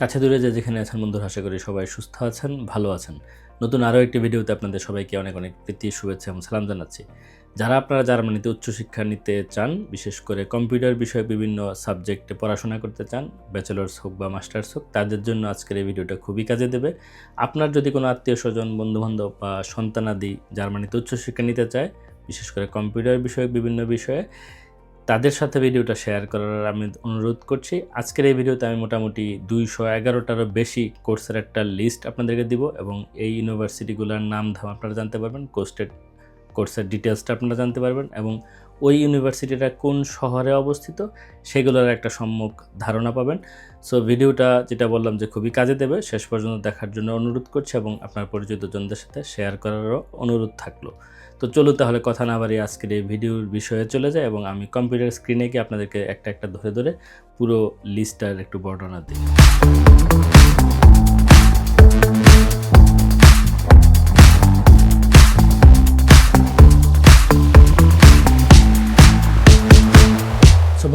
কাছে দূরে যে যেখানে আছেন বন্ধুরা, আশা করি সবাই সুস্থ আছেন, ভালো আছেন। নতুন আরও একটি ভিডিওতে আপনাদের সবাইকে অনেক অনেক প্রীতি, শুভেচ্ছা এবং সালাম জানাচ্ছি। যারা আপনারা জার্মানিতে উচ্চশিক্ষা নিতে চান, বিশেষ করে কম্পিউটার বিষয়ে বিভিন্ন সাবজেক্টে পড়াশোনা করতে চান, ব্যাচেলার্স হোক বা মাস্টার্স হোক, তাদের জন্য আজকের এই ভিডিওটা খুবই কাজে দেবে। আপনার যদি কোনো আত্মীয় স্বজন, বন্ধুবান্ধব বা সন্তানাদি জার্মানিতে উচ্চশিক্ষা নিতে চায়, বিশেষ করে কম্পিউটার বিষয়ক বিভিন্ন বিষয়ে তাদের সাথে ভিডিওটা শেয়ার করার আমি অনুরোধ করছি। আজকের এই ভিডিওতে আমি মোটামুটি দুইশো এগারোটারও বেশি কোর্সের একটা লিস্ট আপনাদেরকে দিব এবং এই ইউনিভার্সিটিগুলোর নাম ধাম আপনারা জানতে পারবেন, কোর্সের কোর্সের ডিটেলসটা আপনারা জানতে পারবেন এবং ওই ইউনিভার্সিটিটা কোন শহরে অবস্থিত সেগুলোর একটা সম্মুখ ধারণা পাবেন। সো ভিডিওটা যেটা বললাম যে খুবই কাজে দেবে, শেষ পর্যন্ত দেখার জন্য অনুরোধ করছি এবং আপনার পরিচিত জনদের সাথে শেয়ার করারও অনুরোধ থাকল। তো চলো তাহলে কথা না বাড়িয়ে আজকের এই ভিডিওর বিষয়ে চলে যায় এবং আমি কম্পিউটার স্ক্রিনে গিয়ে আপনাদেরকে একটা একটা ধরে ধরে পুরো লিস্টটার একটু বর্ণনা দিই।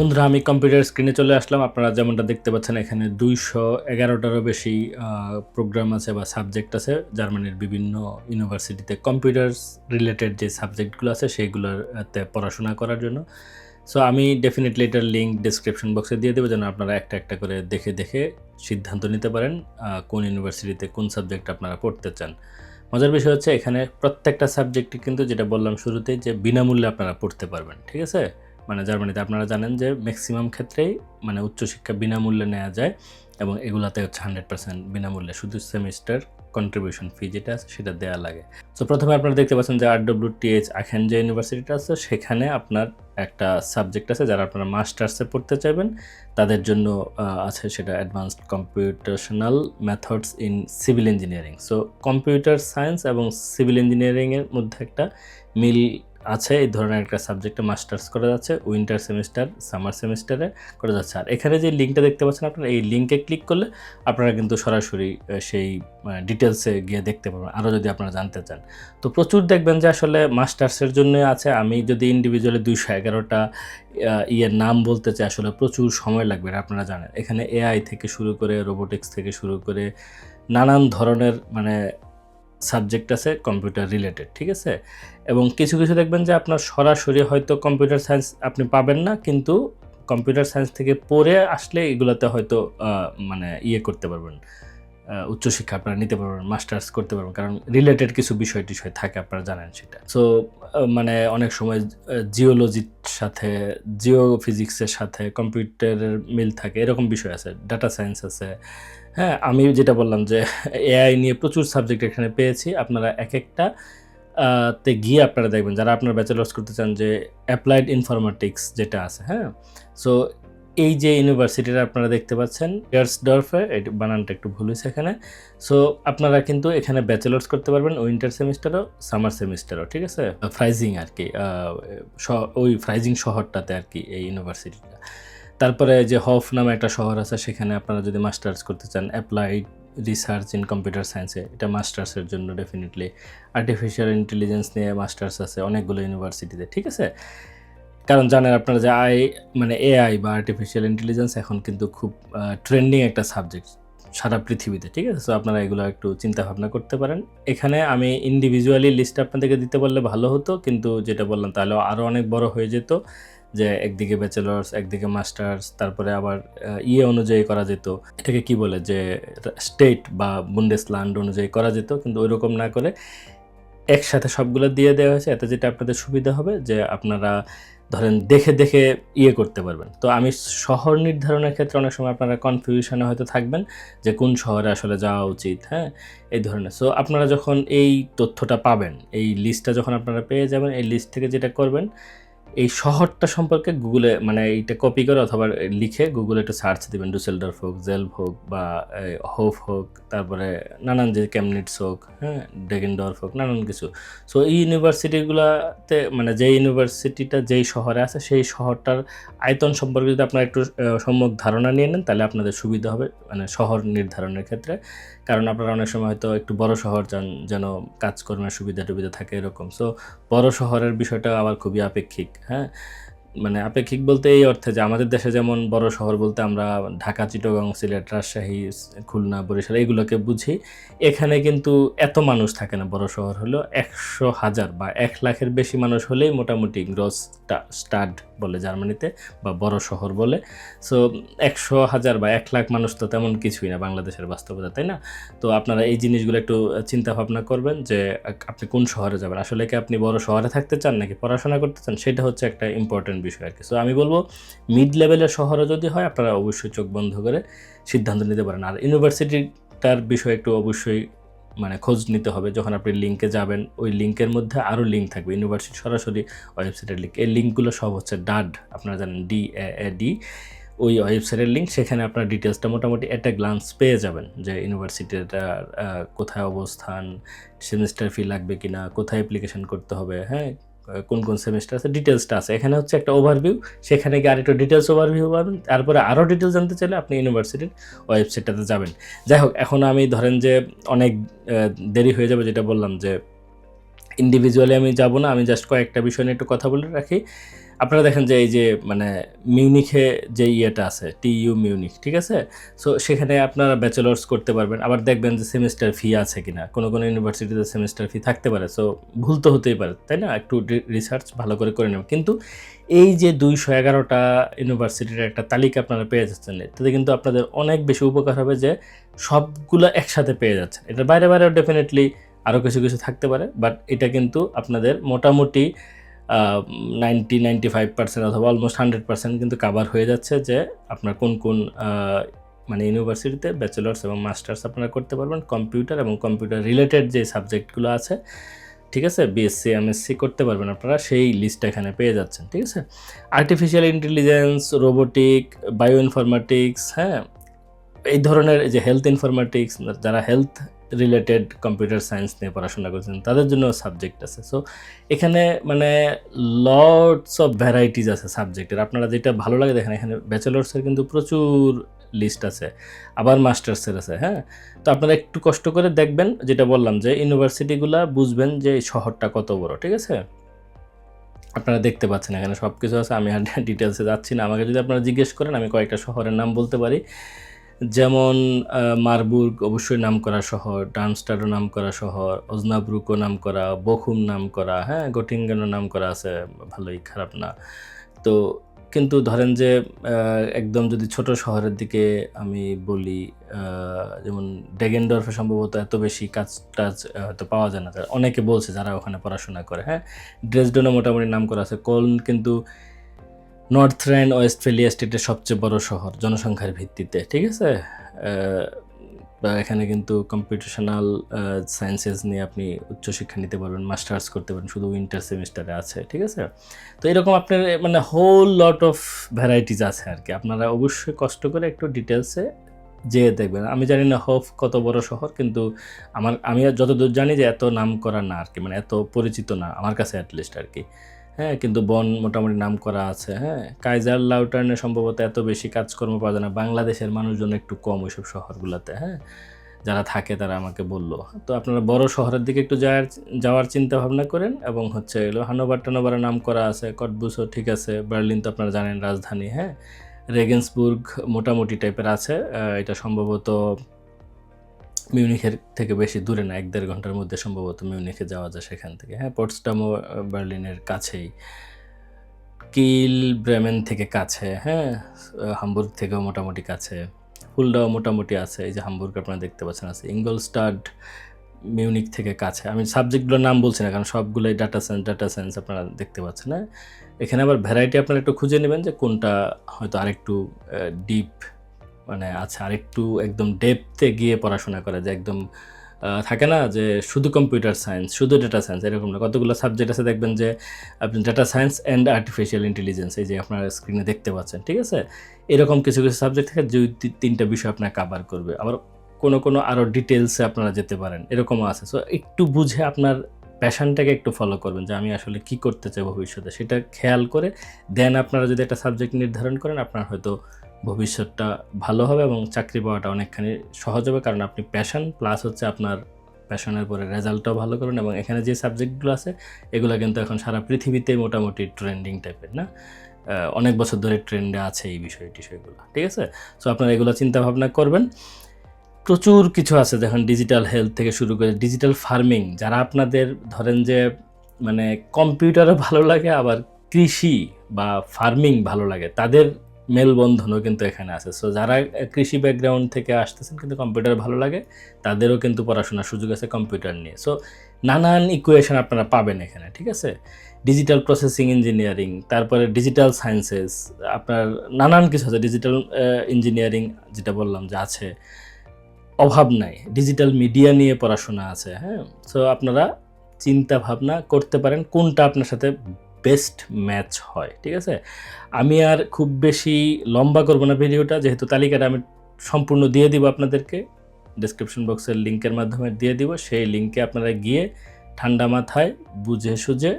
বন্ধুরা, আমি কম্পিউটার স্ক্রিনে চলে আসলাম। আপনারা যেমনটা দেখতে পাচ্ছেন, এখানে দুইশো এগারোটারও বেশি প্রোগ্রাম আছে বা সাবজেক্ট আছে, জার্মানির বিভিন্ন ইউনিভার্সিটিতে কম্পিউটার রিলেটেড যে সাবজেক্টগুলো আছে সেইগুলোতে পড়াশোনা করার জন্য। সো আমি ডেফিনেটলি এটার লিঙ্ক ডিসক্রিপশন বক্সে দিয়ে দেবো, যেন আপনারা একটা একটা করে দেখে দেখে সিদ্ধান্ত নিতে পারেন কোন ইউনিভার্সিটিতে কোন সাবজেক্ট আপনারা পড়তে চান। মজার বিষয় হচ্ছে, এখানে প্রত্যেকটা সাবজেক্টই কিন্তু যেটা বললাম শুরুতেই, যে বিনামূল্যে আপনারা পড়তে পারবেন, ঠিক আছে? মানে জার্মানিতে। আপনারা জানেন যে ম্যাক্সিমাম ক্ষেত্রেই মানে উচ্চশিক্ষা বিনামূল্যে নেওয়া যায় এবং এগুলাতে হচ্ছে হান্ড্রেড পার্সেন্ট বিনামূল্যে। শুধু সেমিস্টার কন্ট্রিবিউশন ফি যেটা আছে সেটা দেওয়া লাগে। সো প্রথমে আপনারা দেখতে পাচ্ছেন যে আর ডব্লিউ টিএইচ আখেন যে ইউনিভার্সিটিটা আছে। সেখানে আপনার একটা সাবজেক্ট আছে যারা আপনারা মাস্টার্সে পড়তে চাইবেন। তাদের জন্য আছে সেটা advanced computational methods in civil engineering so computer science এবং সিভিল ইঞ্জিনিয়ারিংয়ের মধ্যে একটা মিল আছে, এই ধরনের একটা সাবজেক্টে মাস্টার্স করা যাচ্ছে উইন্টার সেমিস্টার সামার সেমিস্টারে করা যাচ্ছে। আর এখানে যে লিঙ্কটা দেখতে পাচ্ছেন আপনারা, এই লিঙ্কে ক্লিক করলে আপনারা কিন্তু সরাসরি সেই ডিটেলসে গিয়ে দেখতে পারবেন আরও যদি আপনারা জানতে চান। তো প্রচুর দেখবেন যে আসলে মাস্টার্সের জন্য আছে, আমি যদি ইন্ডিভিজুয়ালি দুইশো এগারোটা ইয়ের নাম বলতে চাই, আসলে প্রচুর সময় লাগবে আপনারা জানেন। এখানে এআই থেকে শুরু করে রোবোটিক্স থেকে শুরু করে, নানান ধরনের মানে সাবজেক্ট আছে কম্পিউটার রিলেটেড ঠিক আছে? এবং কিছু কিছু দেখবেন যে আপনার সরাসরি হয়তো কম্পিউটার সায়েন্স আপনি পাবেন না, কিন্তু কম্পিউটার সায়েন্স থেকে পড়ে আসলে এগুলোতে হয়তো মানে ইয়ে করতে পারবেন উচ্চশিক্ষা আপনারা নিতে পারবেন মাস্টার্স করতে পারবেন, কারণ রিলেটেড কিছু বিষয় টিষয় থাকে, আপনারা জানেন সেটা। সো মানে অনেক সময় জিওলজির সাথে জিও ফিজিক্সের সাথে কম্পিউটারের মিল থাকে, এরকম বিষয় আছে ডাটা সায়েন্স আছে হ্যাঁ আমি যেটা বললাম যে এআই নিয়ে প্রচুর সাবজেক্ট এখানে পেয়েছি। আপনারা এক একটা তে গিয়ে আপনারা দেখবেন, যারা আপনার ব্যাচেলার্স করতে চান যে অ্যাপ্লাইড ইনফরমেটিক্স যেটা আছে হ্যাঁ? সো এই যে ইউনিভার্সিটিটা আপনারা দেখতে পাচ্ছেন ইয়ার্সডর্ফে এই বানানটা একটু ভুল হয়েছে এখানে। সো আপনারা কিন্তু এখানে ব্যাচেলার্স করতে পারবেন উইন্টার সেমিস্টারও সামার সেমিস্টারও ঠিক আছে? ফ্রাইজিং আর কি ওই ফ্রাইজিং শহরটাতে আর কি এই ইউনিভার্সিটিটা তারপরে যে হফ নামে একটা শহর আছে, সেখানে আপনারা যদি মাস্টার্স করতে চান অ্যাপ্লাইড রিসার্চ ইন কম্পিউটার সায়েন্সে এটা মাস্টার্সের জন্য ডেফিনেটলি আর্টিফিশিয়াল ইন্টেলিজেন্স নিয়ে মাস্টার্স আছে অনেকগুলো ইউনিভার্সিটিতে ঠিক আছে? কারণ জানেন আপনারা যে আই মানে এআই বা আর্টিফিশিয়াল ইন্টেলিজেন্স এখন কিন্তু খুব ট্রেন্ডিং একটা সাবজেক্ট সারা পৃথিবীতে, ঠিক আছে? সো আপনারা এগুলো একটু চিন্তা ভাবনা করতে পারেন। এখানে আমি ইন্ডিভিজুয়ালি লিস্ট আপনাদেরকে দিতে পারলে ভালো হতো, কিন্তু যেটা বললাম, তাহলে আরও অনেক বড় হয়ে যেত। যে একদিকে ব্যাচেলার্স একদিকে মাস্টার্স তারপরে আবার ইয়ে অনুযায়ী করা যেত। এটাকে কি বলে? যে স্টেট বা বুন্ডেসল্যান্ড অনুযায়ী করা যেত, কিন্তু ওইরকম না করে একসাথে সবগুলো দিয়ে দেওয়া হয়েছে। এতে যেটা আপনাদের সুবিধা হবে, যে আপনারা ধরেন দেখে দেখে ইয়ে করতে পারবেন। তো আমি শহর নির্ধারণের ক্ষেত্রে অনেক সময় আপনারা কনফিউশনে হয়তো থাকবেন, যে কোন শহরে আসলে যাওয়া উচিত হ্যাঁ? এই ধরনের। সো আপনারা যখন এই তথ্যটা পাবেন, এই লিস্টটা যখন আপনারা পেয়ে যাবেন, এই লিস্ট থেকে যেটা করবেন এই শহরটা সম্পর্কে গুগলে মানে এইটা কপি করে অথবা লিখে গুগলে একটু সার্চ দিবেন ডুসেলডর্ফ হোক জেলভ হোক বা হোফ হোক, তারপরে নানান যে ক্যামনিটস হোক হ্যাঁ ডেগেনডর্ফ হোক, নানান কিছু। সো এই ইউনিভার্সিটিগুলোতে মানে যে ইউনিভার্সিটিটা যেই শহরে আছে, সেই শহরটার আয়তন সম্পর্কে যদি আপনারা একটু সম্যক ধারণা নিয়ে নেন, তাহলে আপনাদের সুবিধা হবে মানে শহর নির্ধারণের ক্ষেত্রে। কারণ আপনারা অনেক সময় হয়তো একটু বড় শহর যান, যেন কাজকর্মের সুবিধা টুবিধা থাকে এরকম। সো বড় শহরের বিষয়টা আবার খুবই আপেক্ষিক হ্যাঁ? মানে আপেক্ষিক বলতে এই অর্থে যে আমাদের দেশে যেমন বড় শহর বলতে আমরা ঢাকা, চিটগাং, সিলেট, রাজশাহী, খুলনা, বরিশাল এগুলোকে বুঝি। এখানে কিন্তু এত মানুষ থাকে না, বড় শহর হলো একশো হাজার বা এক লাখের বেশি মানুষ হলেই মোটামুটি গ্রস স্টাড বলে জার্মানিতে বা বড় শহর বলে। সো, একশো হাজার বা এক লাখ মানুষ তো তেমন কিছুই না বাংলাদেশের বাস্তবতা, তাই না? তো আপনারা এই জিনিসগুলো একটু চিন্তা ভাবনা করবেন যে আপনি কোন শহরে যাবেন? আসলে কি আপনি বড় শহরে থাকতে চান নাকি পড়াশোনা করতে চান? সেটা হচ্ছে একটা ইম্পর্টেন্ট বিষয় আর কি। সো আমি বলব মিড লেভেলের শহরে যদি হয়, আপনারা অবশ্যই চোখ বন্ধ করে সিদ্ধান্ত নিতে পারেন। আর ইউনিভার্সিটিটার বিষয়ে একটু অবশ্যই মানে খোঁজ নিতে হবে। যখন আপনি লিঙ্কে যাবেন, ওই লিঙ্কের মধ্যে আরও লিঙ্ক থাকবে। ইউনিভার্সিটি সরাসরি ওয়েবসাইটের লিঙ্ক এই লিঙ্কগুলো সব হচ্ছে ডাড আপনারা জানেন ডি এ এ ডি ওই ওয়েবসাইটের লিঙ্ক সেখানে আপনার ডিটেলসটা মোটামুটি একটা গ্লান্স পেয়ে যাবেন যে ইউনিভার্সিটিটার কোথায় অবস্থান সেমিস্টার ফি লাগবে কি না কোথায় অ্যাপ্লিকেশন করতে হবে হ্যাঁ? কোন কোন সেমিস্টার আছে ডিটেলসটা আছে। এখানে হচ্ছে একটা ওভারভিউ সেখানে গিয়ে আরেকটু ডিটেলস ওভারভিউ পাবেন। তারপরে আরও ডিটেলস জানতে চাইলে আপনি ইউনিভার্সিটির ওয়েবসাইটটাতে যাবেন। যাই হোক, এখন আমি ধরেন যে অনেক দেরি হয়ে যাবে যেটা বললাম যে ইন্ডিভিজুয়ালি আমি যাব না, আমি জাস্ট কয়েকটা বিষয় নিয়ে একটু কথা বলে রাখি। আপনারা দেখেন যে এই যে মানে মিউনিখে যে ইয়েটা আছে টি ইউ মিউনিক ঠিক আছে? সো সেখানে আপনারা ব্যাচেলার্স করতে পারবেন। আবার দেখবেন যে সেমিস্টার ফি আছে কিনা। কোনো কোনো ইউনিভার্সিটিতে সেমিস্টার ফি থাকতে পারে। সো ভুল তো হতেই পারে, তাই না? একটু রিসার্চ ভালো করে করে নেবেন। কিন্তু এই যে দুইশো এগারোটা ইউনিভার্সিটির একটা তালিকা আপনারা পেয়ে যাচ্ছেন এটাতে কিন্তু আপনাদের অনেক বেশি উপকার হবে যে সবগুলো একসাথে পেয়ে যাচ্ছেন। এটা বাইরে বাইরেও ডেফিনেটলি আরও কিছু কিছু থাকতে পারে বাট এটা কিন্তু আপনাদের মোটামুটি নাইনটি নাইনটি ফাইভ পার্সেন্ট অথবা অলমোস্ট হান্ড্রেড পার্সেন্ট কিন্তু কাভার হয়ে যাচ্ছে যে আপনার কোন কোন মানে ইউনিভার্সিটিতে ব্যাচেলার্স এবং মাস্টার্স আপনারা করতে পারবেন কম্পিউটার এবং কম্পিউটার রিলেটেড যে সাবজেক্টগুলো আছে, ঠিক আছে? বিএসসি এমএসসি করতে পারবেন আপনারা, সেই লিস্টটা এখানে পেয়ে যাচ্ছেন, ঠিক আছে? Artificial intelligence robotic bio informatics হ্যাঁ? এই ধরনের যে হেলথ ইনফরমেটিক্স যারা হেলথ রিলেটেড কম্পিউটার সায়েন্স নিয়ে পড়াশোনা করছেন, তাদের জন্য সাবজেক্ট আছে। সো এখানে মানে লটস অফ ভ্যারাইটিস আছে সাবজেক্টের আপনারা যেটা ভালো লাগে দেখেন, এখানে ব্যাচেলার্সের কিন্তু প্রচুর লিস্ট আছে, আবার মাস্টার্সের আছে হ্যাঁ? তো আপনারা একটু কষ্ট করে দেখবেন, যেটা বললাম যে ইউনিভার্সিটিগুলো বুঝবেন যে শহরটা কত বড়, ঠিক আছে? আপনারা দেখতে পাচ্ছেন এখানে সব কিছু আছে, আমি আর ডিটেলসে যাচ্ছি না। আমাকে যদি আপনারা জিজ্ঞেস করেন, আমি কয়েকটা শহরের নাম বলতে পারি। যেমন মারবুর্গ অবশ্যই নাম করা শহর ডানস্টারও নাম করা শহর, অজনাব্রুকও নাম করা বখুম নাম করা হ্যাঁ গোটিঙ্গেনও নাম করা আছে, ভালোই খারাপ না। তো কিন্তু ধরেন যে একদম যদি ছোট শহরের দিকে আমি বলি যেমন ডেগেন্ডরফে সম্ভবত এত বেশি কাজ, টাজ হয়তো পাওয়া যায় না। অনেকে বলছে যারা ওখানে পড়াশোনা করে হ্যাঁ ড্রেসডনও মোটামুটি নাম করা আছে, কলন কিন্তু নর্থ র্যান্ড ওয়েস্টফেলিয়া স্টেটের সবচেয়ে বড় শহর, জনসংখ্যার ভিত্তিতে, ঠিক আছে? এখানে কিন্তু কম্পিটিশনাল সায়েন্সেস নিয়ে আপনি উচ্চশিক্ষা নিতে পারবেন মাস্টার্স করতে পারেন শুধু উইন্টার সেমিস্টারে আছে, ঠিক আছে? তো এরকম আপনার মানে হোল লট অফ ভ্যারাইটিস আছে আর কি। আপনারা অবশ্যই কষ্ট করে একটু ডিটেলসে যেয়ে দেখবেন। আমি জানি না হফ কত বড় শহর, কিন্তু আমার, আমি যতদূর জানি যে এত নাম করা না আর কি মানে এত পরিচিত না, আমার কাছে অ্যাটলিস্ট আর কি। হ্যাঁ কিন্তু বন মোটামুটি নাম করা আছে হ্যাঁ। কাইজার লাউটার্নে সম্ভবত এত বেশি কাজকর্ম পাওয়া যায় না। বাংলাদেশের মানুষজন একটু কম ওইসব শহরগুলোতে হ্যাঁ। যারা থাকে তারা আমাকে বলল। তো আপনারা বড় শহরের দিকে একটু যাওয়ার যাওয়ার চিন্তা ভাবনা করেন এবং হচ্ছে এলো হানোবার টানোবার নাম করা আছে কটবুসও ঠিক আছে, বার্লিন তো আপনারা জানেন রাজধানী হ্যাঁ। রেগেন্সবুর্গ মোটামুটি টাইপের আছে এটা সম্ভবত মিউনিখের থেকে বেশি দূরে না, এক দেড় ঘণ্টার মধ্যে সম্ভবত মিউনিখে যাওয়া যায় সেখান থেকে। হ্যাঁ পোর্টসটামও বার্লিনের কাছেই। কিল, ব্রেমেন থেকে কাছে হ্যাঁ হামবুর্গ থেকেও মোটামুটি কাছে। ফুলডাও মোটামুটি আছে, এই যে হামবুর্গ আপনারা দেখতে পাচ্ছেন, আছে। ইঙ্গলস্টাড মিউনিক থেকে কাছে। আমি সাবজেক্টগুলোর নাম বলছি না, কারণ সবগুলোই ডাটা সায়েন্স ডাটা সায়েন্স আপনারা দেখতে পাচ্ছেন হ্যাঁ। এখানে আবার ভ্যারাইটি আপনারা একটু খুঁজে নেবেন যে কোনটা হয়তো আরেকটু ডিপ মানে আচ্ছা আরেকটু একদম ডেপতে গিয়ে পড়াশোনা করে, যে একদম থাকে না যে শুধু কম্পিউটার সায়েন্স শুধু ডেটা সায়েন্স এরকম না। কতগুলো সাবজেক্ট আছে দেখবেন যে, আপনি data science and artificial intelligence এই যে আপনার স্ক্রিনে দেখতে পাচ্ছেন, ঠিক আছে? এরকম কিছু কিছু সাবজেক্ট থাকে যে তিনটা বিষয় আপনার কাভার করবে। আবার কোনো কোনো আরও ডিটেলসে আপনারা যেতে পারেন, এরকমও আছে। সো একটু বুঝে আপনার প্যাশনটাকে একটু ফলো করবেন, যে আমি আসলে কি করতে চাই ভবিষ্যতে, সেটা খেয়াল করে দেন আপনারা যদি একটা সাবজেক্ট নির্ধারণ করেন, আপনার হয়তো ভবিষ্যৎটা ভালো হবে এবং চাকরি পাওয়াটা অনেকখানি সহজ হবে, কারণ আপনি প্যাশন প্লাস হচ্ছে আপনার প্যাশনের পরে রেজাল্টটাও ভালো করুন এবং এখানে যে সাবজেক্টগুলো আছে, এগুলো কিন্তু এখন সারা পৃথিবীতে মোটামুটি ট্রেন্ডিং টাইপের না? অনেক বছর ধরে ট্রেন্ডে আছে এই বিষয় টিষয়গুলো, ঠিক আছে? সো আপনারা এগুলো চিন্তাভাবনা করবেন। প্রচুর কিছু আছে, দেখুন ডিজিটাল হেলথ থেকে শুরু করে ডিজিটাল ফার্মিং যারা আপনাদের ধরেন যে মানে কম্পিউটারও ভালো লাগে, আবার কৃষি বা ফার্মিং ভালো লাগে, তাদের মেলবন্ধনও কিন্তু এখানে আছে। সো যারা কৃষি ব্যাকগ্রাউন্ড থেকে আসতেছেন কিন্তু কম্পিউটার ভালো লাগে, তাদেরও কিন্তু পড়াশোনার সুযোগ আছে কম্পিউটার নিয়ে। সো নানান ইকুয়েশন আপনারা পাবেন এখানে, ঠিক আছে? ডিজিটাল প্রসেসিং ইঞ্জিনিয়ারিং তারপরে ডিজিটাল সায়েন্সেস আপনার নানান কিছু আছে। ডিজিটাল ইঞ্জিনিয়ারিং যেটা বললাম যে আছে। অভাব নাই ডিজিটাল মিডিয়া নিয়ে পড়াশোনা আছে হ্যাঁ? সো আপনারা চিন্তা ভাবনা করতে পারেন কোনটা আপনার সাথে বেস্ট ম্যাচ হয়, ঠিক আছে? আমি আর খুব বেশি লম্বা করব না ভিডিওটা, যেহেতু তালিকাটা আমি সম্পূর্ণ দিয়ে দিব আপনাদেরকে। ডিসক্রিপশন বক্সের লিঙ্কের মাধ্যমে দিয়ে দিব, সেই লিঙ্কে আপনারা গিয়ে ঠান্ডা মাথায় বুঝে সুঝে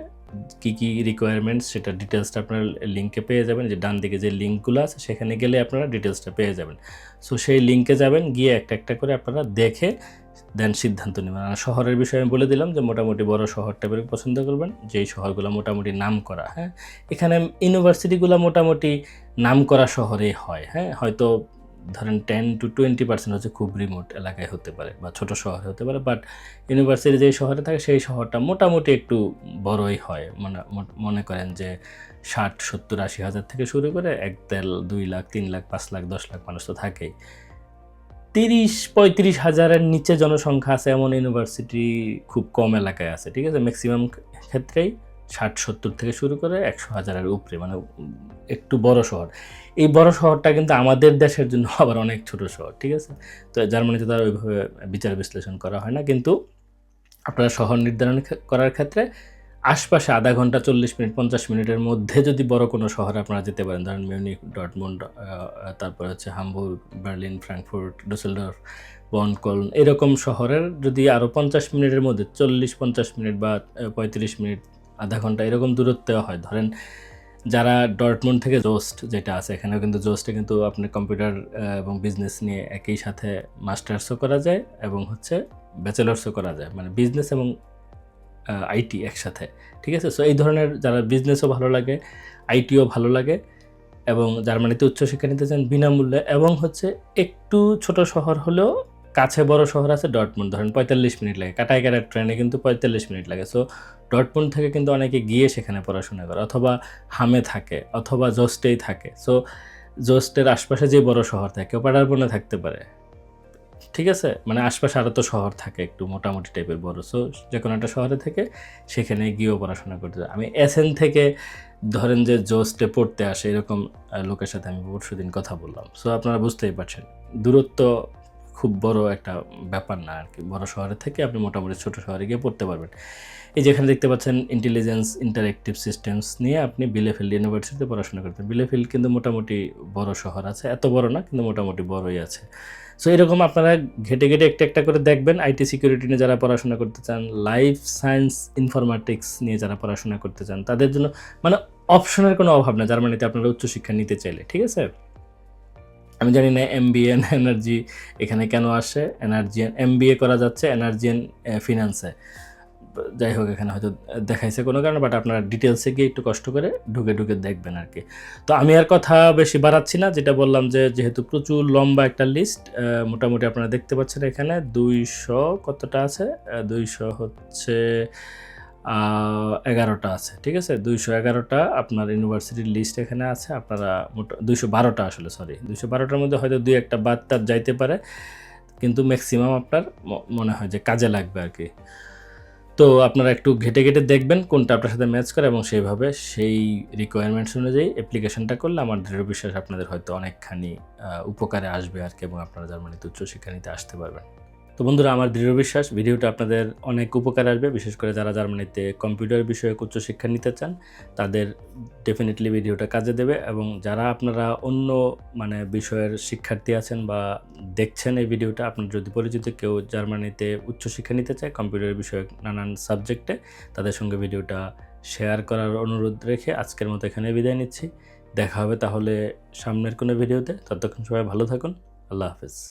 কী কী রিকোয়ারমেন্টস সেটা ডিটেলসটা আপনারা লিঙ্কে পেয়ে যাবেন, যে ডান দিকে যে লিঙ্কগুলো আছে সেখানে গেলে আপনারা ডিটেলসটা পেয়ে যাবেন। সো সেই লিঙ্কে যাবেন, গিয়ে একটা একটা করে আপনারা দেখে দেন সিদ্ধান্ত নেবেন। আর শহরের বিষয়ে আমি বলে দিলাম যে মোটামুটি বড় শহর টাইপের পছন্দ করবেন, যেই শহরগুলো মোটামুটি নাম করা হ্যাঁ? এখানে ইউনিভার্সিটিগুলো মোটামুটি নাম করা শহরে হয় হ্যাঁ? হয়তো ধরেন টেন টু টোয়েন্টি পার্সেন্ট হচ্ছে খুব রিমোট এলাকায় হতে পারে বা ছোট শহরে হতে পারে বাট ইউনিভার্সিটি যেই শহরে থাকে সেই শহরটা মোটামুটি একটু বড়ই হয়। মনে মনে করেন যে ষাট, সত্তর, আশি হাজার থেকে শুরু করে এক দেড়, দুই লাখ, তিন লাখ, পাঁচ লাখ, দশ লাখ মানুষ তো থাকেই। তিরিশ, পঁয়ত্রিশ হাজারের নিচে জনসংখ্যা আছে এমন ইউনিভার্সিটি খুব কম এলাকায় আছে, ঠিক আছে? ম্যাক্সিমাম ক্ষেত্রেই ষাট, সত্তর থেকে শুরু করে একশো হাজারের উপরে মানে একটু বড় শহর। এই বড় শহরটা কিন্তু আমাদের দেশের জন্য আবার অনেক ছোট শহর, ঠিক আছে? তো জার্মানিতে তার ওইভাবে বিচার বিশ্লেষণ করা হয় না, কিন্তু আপনারা শহর নির্ধারণ করার ক্ষেত্রে আশপাশে আধা ঘণ্টা চল্লিশ মিনিট, পঞ্চাশ মিনিটের মধ্যে যদি বড় কোনো শহরে আপনারা যেতে পারেন, ধরেন মিউনিক ডটমন্ড তারপর হচ্ছে Hamburg, Berlin, Frankfurt, Dusseldorf Bonn Cologne এরকম শহরের যদি আরও পঞ্চাশ মিনিটের মধ্যে চল্লিশ, পঞ্চাশ মিনিট বা পঁয়ত্রিশ মিনিট, আধা ঘণ্টা এরকম দূরত্বে হয়, ধরেন যারা ডটমন্ড থেকে জোস্ট যেটা আছে, এখানেও কিন্তু জোস্টে কিন্তু আপনি কম্পিউটার এবং বিজনেস নিয়ে একই সাথে মাস্টার্সও করা যায় এবং হচ্ছে ব্যাচেলার্সও করা যায়। মানে বিজনেস এবং আইটি একসাথে, ঠিক আছে? সো এই ধরনের যারা বিজনেসও ভালো লাগে, আইটিও ভালো লাগে, এবং জার্মানিতে উচ্চশিক্ষা নিতে চান বিনামূল্যে, এবং হচ্ছে একটু ছোট শহর হলেও কাছে বড় শহর আছে ডটমুন্ড। ধরেন পঁয়তাল্লিশ মিনিট লাগে। কাটায় ট্রেনে কিন্তু পঁয়তাল্লিশ মিনিট লাগে। সো ডটমুন্ড থেকে কিন্তু অনেকে গিয়ে সেখানে পড়াশোনা করে, অথবা হামে থাকে, অথবা জোস্টেই থাকে। সো জোস্টের আশপাশে যে বড় শহর থাকে কেউ পাড়ারবনে থাকতে পারে। ঠিক আছে? মানে আশপাশে আরও তো শহর থাকে একটু মোটামুটি টাইপের বড়। সো যে কোনো একটা শহরে থেকে সেখানে গিয়েও পড়াশোনা করতে আমি এসএন থেকে ধরেন যে জোস্টে পড়তে আসে, এরকম লোকের সাথে আমি পরশু দিন কথা বললাম। সো আপনারা বুঝতেই পারছেন, দূরত্ব খুব বড় একটা ব্যাপার না আর কি বড় শহরে থেকে আপনি মোটামুটি ছোট শহরে গিয়ে পড়তে পারবেন। এই যেখানে দেখতে পাচ্ছেন ইন্টেলিজেন্স ইন্টারেক্টিভ সিস্টেমস নিয়ে আপনি বিলেফিল্ড ইউনিভার্সিটিতে পড়াশোনা করতেন বিলেফিল্ড কিন্তু মোটামুটি বড় শহর আছে। এত বড় না, কিন্তু মোটামুটি বড়ই আছে। সো এরকম আপনারা ঘেটে ঘেটে একটা একটা করে দেখবেন। আইটি সিকিউরিটি নিয়ে যারা পড়াশোনা করতে চান লাইফ সায়েন্স ইনফরমেটিক্স নিয়ে যারা পড়াশোনা করতে চান, তাদের জন্য মানে অপশনের কোনো অভাব না, জার্মানিতে আপনারা উচ্চশিক্ষা নিতে চাইলে, ঠিক আছে? আমি জানি না এম বি এন এনার্জি এখানে কেন আসে এনার্জি এম বি এ করা যাচ্ছে এনার্জি এন ফিনান্সে যাই হোক, এখানে হয়তো দেখাইছে কোনো কারণে বাট আপনারা ডিটেলসে গিয়ে একটু কষ্ট করে ঢুকে ঢুকে দেখবেন আর কি। তো আমি আর কথা বেশি বাড়াচ্ছি না, যেটা বললাম যে যেহেতু প্রচুর লম্বা একটা লিস্ট মোটামুটি আপনারা দেখতে পাচ্ছেন এখানে দুইশো কতটা আছে? দুইশো হচ্ছে এগারোটা আছে, ঠিক আছে? দুইশো এগারোটা আপনার ইউনিভার্সিটির লিস্ট এখানে আছে, আপনারা মোটা দুইশো বারোটা আসলে সরি দুইশো বারোটার মধ্যে হয়তো দুই একটা বাদ তার যাইতে পারে, কিন্তু ম্যাক্সিমাম আপনার মনে হয় যে কাজে লাগবে আর কি। তো আপনারা একটু ঘেটে ঘেটে দেখবেন কোনটা আপনার সাথে ম্যাচ করে এবং সেইভাবে সেই রিকোয়ারমেন্টস অনুযায়ী অ্যাপ্লিকেশনটা করলে আমার দৃঢ় বিশ্বাস আপনাদের হয়তো অনেকখানি উপকারে আসবে আর কি এবং আপনারা জার্মানিতে উচ্চশিক্ষা নিতে আসতে পারবেন। তো বন্ধুরা, আমার দৃঢ় বিশ্বাস, ভিডিওটা আপনাদের অনেক উপকার আসবে। বিশেষ করে যারা জার্মানিতে কম্পিউটার বিষয়ে উচ্চশিক্ষা নিতে চান, তাদের ডেফিনেটলি ভিডিওটা কাজে দেবে এবং যারা আপনারা অন্য মানে বিষয়ের শিক্ষার্থী আছেন বা দেখছেন এই ভিডিওটা, আপনার যদি পরিচিত কেউ জার্মানিতে উচ্চশিক্ষা নিতে চায় কম্পিউটার বিষয়ক নানান সাবজেক্টে, তাদের সঙ্গে ভিডিওটা শেয়ার করার অনুরোধ রেখে আজকের মতো এখানে বিদায় নিচ্ছি। দেখা হবে তাহলে সামনের কোনো ভিডিওতে। ততক্ষণ সবাই ভালো থাকুন। আল্লাহ হাফেজ।